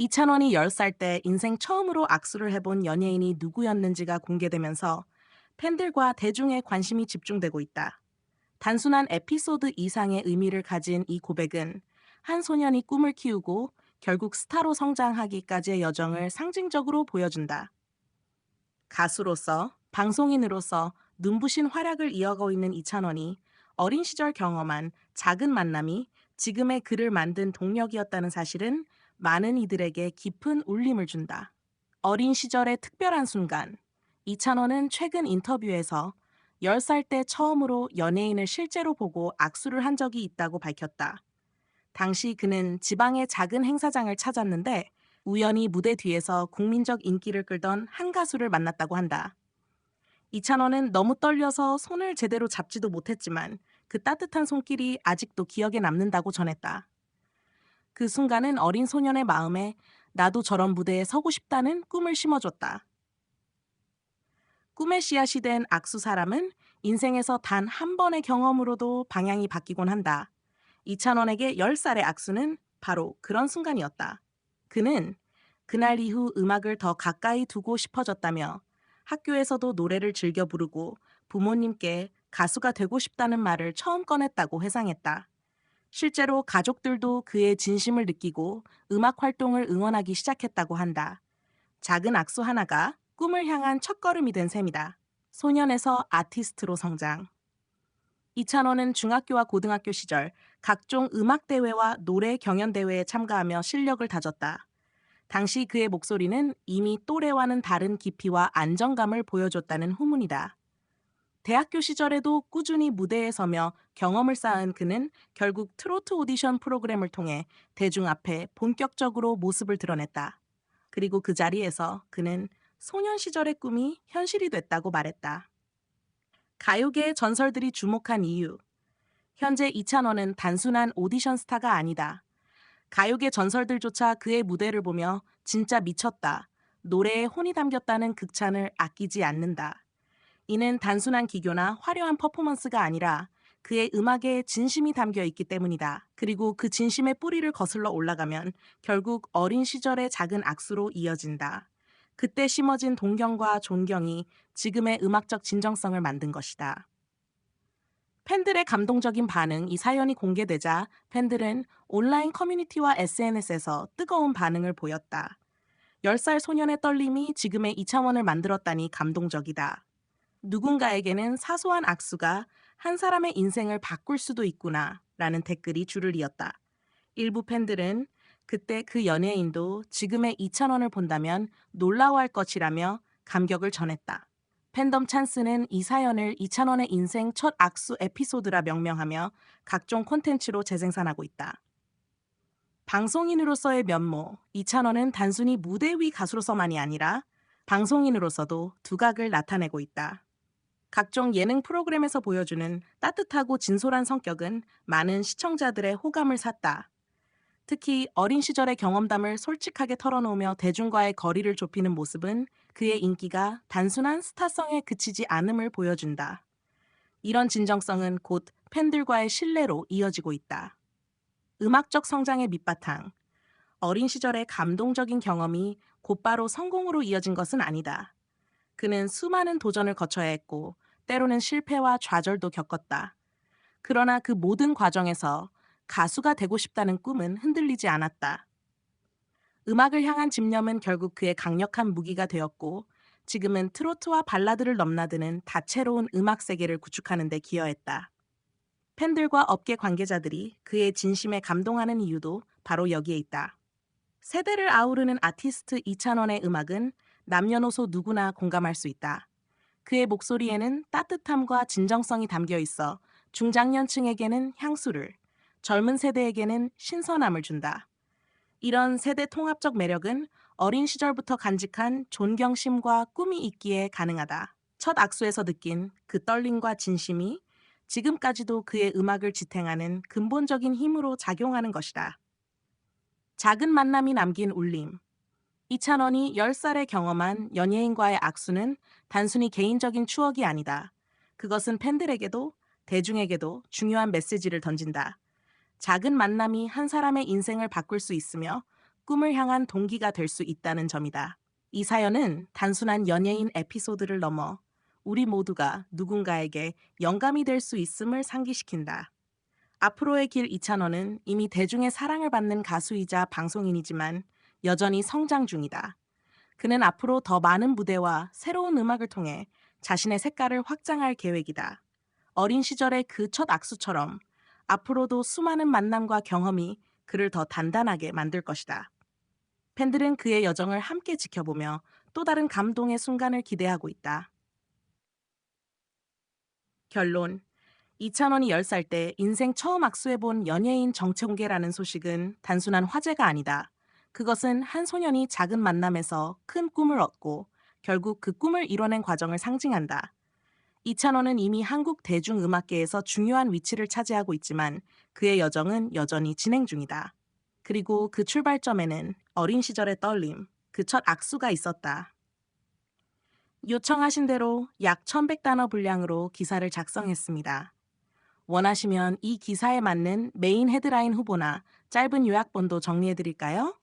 이찬원이 10살 때 인생 처음으로 악수를 해본 연예인이 누구였는지가 공개되면서 팬들과 대중의 관심이 집중되고 있다. 단순한 에피소드 이상의 의미를 가진 이 고백은 한 소년이 꿈을 키우고 결국 스타로 성장하기까지의 여정을 상징적으로 보여준다. 가수로서, 방송인으로서 눈부신 활약을 이어가고 있는 이찬원이 어린 시절 경험한 작은 만남이 지금의 그를 만든 동력이었다는 사실은 많은 이들에게 깊은 울림을 준다. 어린 시절의 특별한 순간, 이찬원은 최근 인터뷰에서 10살 때 처음으로 연예인을 실제로 보고 악수를 한 적이 있다고 밝혔다. 당시 그는 지방의 작은 행사장을 찾았는데 우연히 무대 뒤에서 국민적 인기를 끌던 한 가수를 만났다고 한다. 이찬원은 너무 떨려서 손을 제대로 잡지도 못했지만 그 따뜻한 손길이 아직도 기억에 남는다고 전했다. 그 순간은 어린 소년의 마음에 나도 저런 무대에 서고 싶다는 꿈을 심어줬다. 꿈의 씨앗이 된 악수 사람은 인생에서 단 한 번의 경험으로도 방향이 바뀌곤 한다. 이찬원에게 10살의 악수는 바로 그런 순간이었다. 그는 그날 이후 음악을 더 가까이 두고 싶어졌다며 학교에서도 노래를 즐겨 부르고 부모님께 가수가 되고 싶다는 말을 처음 꺼냈다고 회상했다. 실제로 가족들도 그의 진심을 느끼고 음악 활동을 응원하기 시작했다고 한다. 작은 악수 하나가 꿈을 향한 첫걸음이 된 셈이다. 소년에서 아티스트로 성장. 이찬원은 중학교와 고등학교 시절 각종 음악 대회와 노래 경연 대회에 참가하며 실력을 다졌다. 당시 그의 목소리는 이미 또래와는 다른 깊이와 안정감을 보여줬다는 후문이다. 대학교 시절에도 꾸준히 무대에 서며 경험을 쌓은 그는 결국 트로트 오디션 프로그램을 통해 대중 앞에 본격적으로 모습을 드러냈다. 그리고 그 자리에서 그는 소년 시절의 꿈이 현실이 됐다고 말했다. 가요계의 전설들이 주목한 이유. 현재 이찬원은 단순한 오디션 스타가 아니다. 가요계 전설들조차 그의 무대를 보며 진짜 미쳤다. 노래에 혼이 담겼다는 극찬을 아끼지 않는다. 이는 단순한 기교나 화려한 퍼포먼스가 아니라 그의 음악에 진심이 담겨 있기 때문이다. 그리고 그 진심의 뿌리를 거슬러 올라가면 결국 어린 시절의 작은 악수로 이어진다. 그때 심어진 동경과 존경이 지금의 음악적 진정성을 만든 것이다. 팬들의 감동적인 반응, 이 사연이 공개되자 팬들은 온라인 커뮤니티와 SNS에서 뜨거운 반응을 보였다. 10살 소년의 떨림이 지금의 이차원을 만들었다니 감동적이다. 누군가에게는 사소한 악수가 한 사람의 인생을 바꿀 수도 있구나 라는 댓글이 줄을 이었다. 일부 팬들은 그때 그 연예인도 지금의 이찬원을 본다면 놀라워할 것이라며 감격을 전했다. 팬덤 찬스는 이 사연을 이찬원의 인생 첫 악수 에피소드라 명명하며 각종 콘텐츠로 재생산하고 있다. 방송인으로서의 면모, 이찬원은 단순히 무대 위 가수로서만이 아니라 방송인으로서도 두각을 나타내고 있다. 각종 예능 프로그램에서 보여주는 따뜻하고 진솔한 성격은 많은 시청자들의 호감을 샀다. 특히 어린 시절의 경험담을 솔직하게 털어놓으며 대중과의 거리를 좁히는 모습은 그의 인기가 단순한 스타성에 그치지 않음을 보여준다. 이런 진정성은 곧 팬들과의 신뢰로 이어지고 있다. 음악적 성장의 밑바탕. 어린 시절의 감동적인 경험이 곧바로 성공으로 이어진 것은 아니다. 그는 수많은 도전을 거쳐야 했고 때로는 실패와 좌절도 겪었다. 그러나 그 모든 과정에서 가수가 되고 싶다는 꿈은 흔들리지 않았다. 음악을 향한 집념은 결국 그의 강력한 무기가 되었고 지금은 트로트와 발라드를 넘나드는 다채로운 음악 세계를 구축하는 데 기여했다. 팬들과 업계 관계자들이 그의 진심에 감동하는 이유도 바로 여기에 있다. 세대를 아우르는 아티스트 이찬원의 음악은 남녀노소 누구나 공감할 수 있다. 그의 목소리에는 따뜻함과 진정성이 담겨 있어 중장년층에게는 향수를, 젊은 세대에게는 신선함을 준다. 이런 세대 통합적 매력은 어린 시절부터 간직한 존경심과 꿈이 있기에 가능하다. 첫 악수에서 느낀 그 떨림과 진심이 지금까지도 그의 음악을 지탱하는 근본적인 힘으로 작용하는 것이다. 작은 만남이 남긴 울림. 이찬원이 10살에 경험한 연예인과의 악수는 단순히 개인적인 추억이 아니다. 그것은 팬들에게도 대중에게도 중요한 메시지를 던진다. 작은 만남이 한 사람의 인생을 바꿀 수 있으며 꿈을 향한 동기가 될 수 있다는 점이다. 이 사연은 단순한 연예인 에피소드를 넘어 우리 모두가 누군가에게 영감이 될 수 있음을 상기시킨다. 앞으로의 길 이찬원은 이미 대중의 사랑을 받는 가수이자 방송인이지만 여전히 성장 중이다. 그는 앞으로 더 많은 무대와 새로운 음악을 통해 자신의 색깔을 확장할 계획이다. 어린 시절의 그 첫 악수처럼 앞으로도 수많은 만남과 경험이 그를 더 단단하게 만들 것이다. 팬들은 그의 여정을 함께 지켜보며 또 다른 감동의 순간을 기대하고 있다. 결론. 이찬원이 10살 때 인생 처음 악수해본 연예인 정체공개라는 소식은 단순한 화제가 아니다. 그것은 한 소년이 작은 만남에서 큰 꿈을 얻고 결국 그 꿈을 이뤄낸 과정을 상징한다. 이찬원은 이미 한국 대중음악계에서 중요한 위치를 차지하고 있지만 그의 여정은 여전히 진행 중이다. 그리고 그 출발점에는 어린 시절의 떨림, 그 첫 악수가 있었다. 요청하신 대로 약 1100단어 분량으로 기사를 작성했습니다. 원하시면 이 기사에 맞는 메인 헤드라인 후보나 짧은 요약본도 정리해 드릴까요?